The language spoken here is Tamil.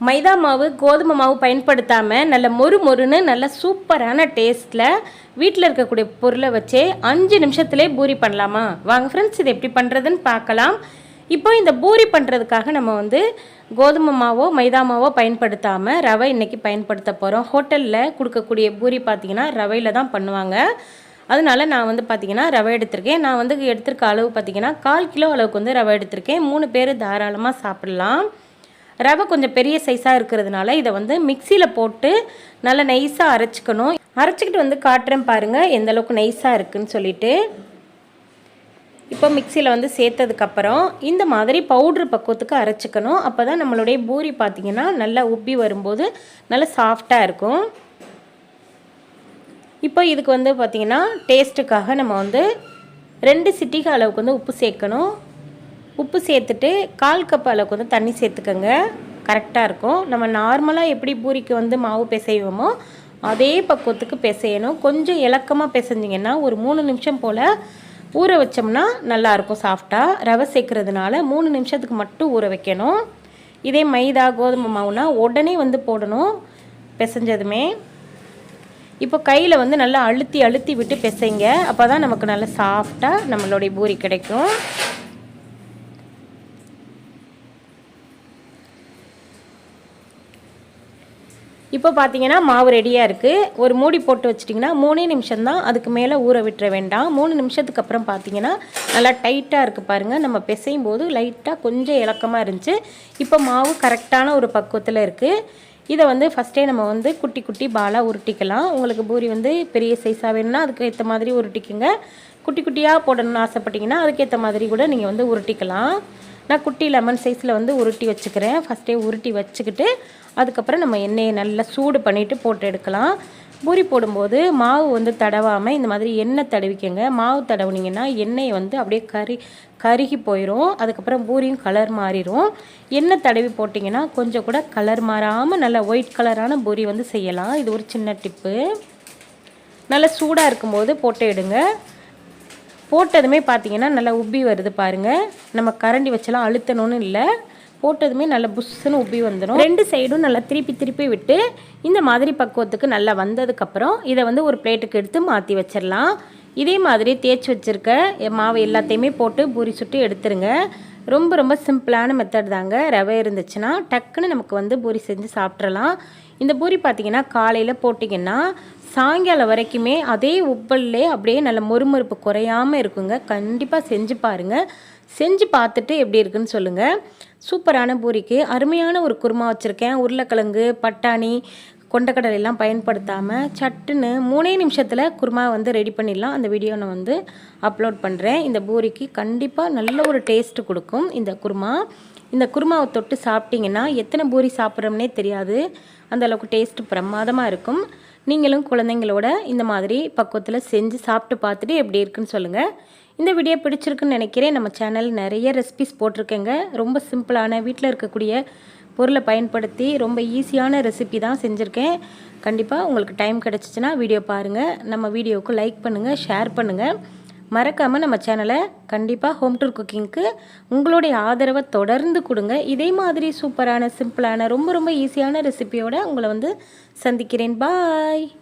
மைதா மாவு கோதுமை மாவு பயன்படுத்தாமல் நல்ல மொறு மொறுன்னு நல்ல சூப்பரான டேஸ்ட்டில் வீட்டில் இருக்கக்கூடிய பொருளை வச்சே அஞ்சு நிமிஷத்துலேயே பூரி பண்ணலாமா? வாங்க ஃப்ரெண்ட்ஸ் இது எப்படி பண்ணுறதுன்னு பார்க்கலாம். இப்போ இந்த பூரி பண்ணுறதுக்காக நம்ம வந்து கோதுமை மாவோ மைதா மாவோ பயன்படுத்தாமல் ரவை இன்றைக்கி பயன்படுத்த போகிறோம் ஹோட்டலில் கொடுக்கக்கூடிய பூரி பார்த்திங்கன்னா ரவையில் தான் பண்ணுவாங்க. அதனால நான் வந்து பார்த்திங்கன்னா ரவை எடுத்திருக்கேன். நான் வந்து எடுத்திருக்க அளவு பார்த்திங்கன்னா கால் கிலோ அளவுக்கு வந்து ரவை எடுத்திருக்கேன். மூணு பேர் தாராளமாக சாப்பிட்லாம். ரவை கொஞ்சம் பெரிய சைஸாக இருக்கிறதுனால இதை வந்து மிக்சியில் போட்டு நல்லா நைஸாக அரைச்சிக்கணும். அரைச்சிக்கிட்டு வந்து காட்டுறேன் பாருங்கள் எந்த அளவுக்கு நைஸாக இருக்குன்னு சொல்லிட்டு. இப்போ மிக்சியில் வந்து சேர்த்ததுக்கப்புறம் இந்த மாதிரி பவுட்ரு பக்குவத்துக்கு அரைச்சிக்கணும். அப்போ தான் நம்மளுடைய பூரி பார்த்திங்கன்னா நல்லா உப்பி வரும்போது நல்லா சாஃப்டாக இருக்கும். இப்போ இதுக்கு வந்து பார்த்திங்கன்னா டேஸ்ட்டுக்காக நம்ம வந்து ரெண்டு சிட்டிகை அளவுக்கு வந்து உப்பு சேர்க்கணும். உப்பு சேர்த்துட்டு கால் கப் அளவுக்கு வந்து தண்ணி சேர்த்துக்கோங்க. கரெக்டாக இருக்கும். நம்ம நார்மலாக எப்படி பூரிக்கு வந்து மாவு பிசைவோமோ அதே பக்குவத்துக்கு பிசையணும். கொஞ்சம் இலக்கமாக பிசைஞ்சிங்கன்னா ஒரு மூணு நிமிஷம் போல் ஊற வச்சோம்னா நல்லாயிருக்கும் சாஃப்டாக ரவை சேர்க்குறதுனால மூணு நிமிஷத்துக்கு மட்டும் ஊற வைக்கணும். இதே மைதா கோதுமை மாவுனா உடனே வந்து போடணும் பிசைஞ்சதுமே. இப்போ கையில் வந்து நல்லா அழுத்தி அழுத்தி விட்டு பிசைங்க. அப்போ தான் நமக்கு நல்லா சாஃப்டாக நம்மளுடைய பூரி கிடைக்கும். இப்போ பார்த்தீங்கன்னா மாவு ரெடியாக இருக்குது ஒரு மூடி போட்டு வச்சிட்டிங்கன்னா மூணே நிமிஷம் தான் அதுக்கு மேலே ஊற விட்டுற வேண்டாம். மூணு நிமிஷத்துக்கு அப்புறம் பார்த்தீங்கன்னா நல்லா டைட்டாக இருக்குது பாருங்கள் நம்ம பிசையும் போது லைட்டாக கொஞ்சம் இலக்கமாக இருந்துச்சு. இப்போ மாவு கரெக்டான ஒரு பக்குவத்தில் இருக்குது இதை வந்து ஃபஸ்ட்டே நம்ம வந்து குட்டி குட்டி பாலாக உருட்டிக்கலாம். உங்களுக்கு பூரி வந்து பெரிய சைஸாக வேணும்னா அதுக்கு ஏற்ற மாதிரி உருட்டிக்குங்க. குட்டி குட்டியாக போடணும்னு ஆசைப்பட்டிங்கன்னா அதுக்கேற்ற மாதிரி கூட நீங்கள் வந்து உருட்டிக்கலாம். நான் குட்டி லெமன் சைஸில் வந்து உருட்டி வச்சுக்கிறேன். ஃபஸ்ட்டே உருட்டி வச்சுக்கிட்டு அதுக்கப்புறம் நம்ம எண்ணெயை நல்லா சூடு பண்ணிவிட்டு போட்டு எடுக்கலாம். பூரி போடும்போது மாவு வந்து தடவாமல் இந்த மாதிரி எண்ணெய் தடவிக்கங்க. மாவு தடவுனீங்கன்னா எண்ணெயை வந்து அப்படியே கறி கருகி போயிடும் அதுக்கப்புறம் பூரியும் கலர் மாறிடும் எண்ணெய் தடவி போட்டிங்கன்னா கொஞ்சம் கூட கலர் மாறாமல் நல்லா ஒயிட் கலரான பூரி வந்து செய்யலாம். இது ஒரு சின்ன டிப்பு நல்லா சூடாக இருக்கும்போது போட்டு எடுங்க. போட்டதுமே பார்த்தீங்கன்னா நல்லா உப்பி வருது பாருங்கள் நம்ம கரண்டி வச்செல்லாம் அழுத்தணும்னு இல்லை. போட்டதுமே நல்லா புஷ்ஷுன்னு உப்பி வந்துடும் ரெண்டு சைடும் நல்லா திருப்பி திருப்பி விட்டு இந்த மாதிரி பக்குவத்துக்கு நல்லா வந்ததுக்கப்புறம் இதை வந்து ஒரு பிளேட்டுக்கு எடுத்து மாற்றி வச்சிடலாம் இதே மாதிரி தேய்ச்சி வச்சுருக்க மாவு எல்லாத்தையுமே போட்டு பூரி சுட்டு எடுத்துருங்க. ரொம்ப ரொம்ப சிம்பிளான மெத்தட் தாங்க. ரவை இருந்துச்சுன்னா டக்குன்னு நமக்கு வந்து பூரி செஞ்சு சாப்பிட்றலாம் இந்த பூரி பார்த்திங்கன்னா காலையில் போட்டிங்கன்னா சாயங்காலம் வரைக்குமே அதே உப்பல்லே அப்படியே நல்ல மொறுமொறுப்பு குறையாமல் இருக்குங்க. கண்டிப்பாக செஞ்சு பாருங்கள் செஞ்சு பார்த்துட்டு எப்படி இருக்குன்னு சொல்லுங்கள் சூப்பரான பூரிக்கு அருமையான ஒரு குருமா வச்சுருக்கேன். உருளைக்கிழங்கு பட்டாணி கொண்டக்கடலை எல்லாம் பயன்படுத்தாமல் சட்டுன்னு மூணே நிமிஷத்தில் குருமா வந்து ரெடி பண்ணிடலாம். அந்த வீடியோ நான் வந்து அப்லோட் பண்ணுறேன் இந்த பூரிக்கு கண்டிப்பாக நல்ல ஒரு டேஸ்ட்டு கொடுக்கும் இந்த குருமா. இந்த குருமாவை தொட்டு சாப்பிட்டிங்கன்னா எத்தனை பூரி சாப்பிட்றோம்னே தெரியாது. அந்தளவுக்கு டேஸ்ட்டு பிரமாதமாக இருக்கும். நீங்களும் குழந்தைங்களோட இந்த மாதிரி பக்குவத்தில் செஞ்சு சாப்பிட்டு பார்த்துட்டு எப்படி இருக்குன்னு சொல்லுங்கள் இந்த வீடியோ பிடிச்சிருக்குன்னு நினைக்கிறேன். நம்ம சேனல் நிறைய ரெசிபிஸ் போட்டிருக்கேங்க. ரொம்ப சிம்பிளான வீட்டில் இருக்கக்கூடிய பொருளை பயன்படுத்தி ரொம்ப ஈஸியான ரெசிபி தான் செஞ்சுருக்கேன். கண்டிப்பாக உங்களுக்கு டைம் கிடச்சிச்சின்னா வீடியோ பாருங்கள் நம்ம வீடியோவுக்கு லைக் பண்ணுங்கள் ஷேர் பண்ணுங்கள் மறக்காமல் நம்ம சேனலை கண்டிப்பாக ஹோம் டூர் குக்கிங்க்கு உங்களுடைய ஆதரவை தொடர்ந்து கொடுங்க. இதே மாதிரி சூப்பரான சிம்பிளான ரொம்ப ரொம்ப ஈஸியான ரெசிபியோட உங்களை வந்து சந்திக்கிறேன். பாய்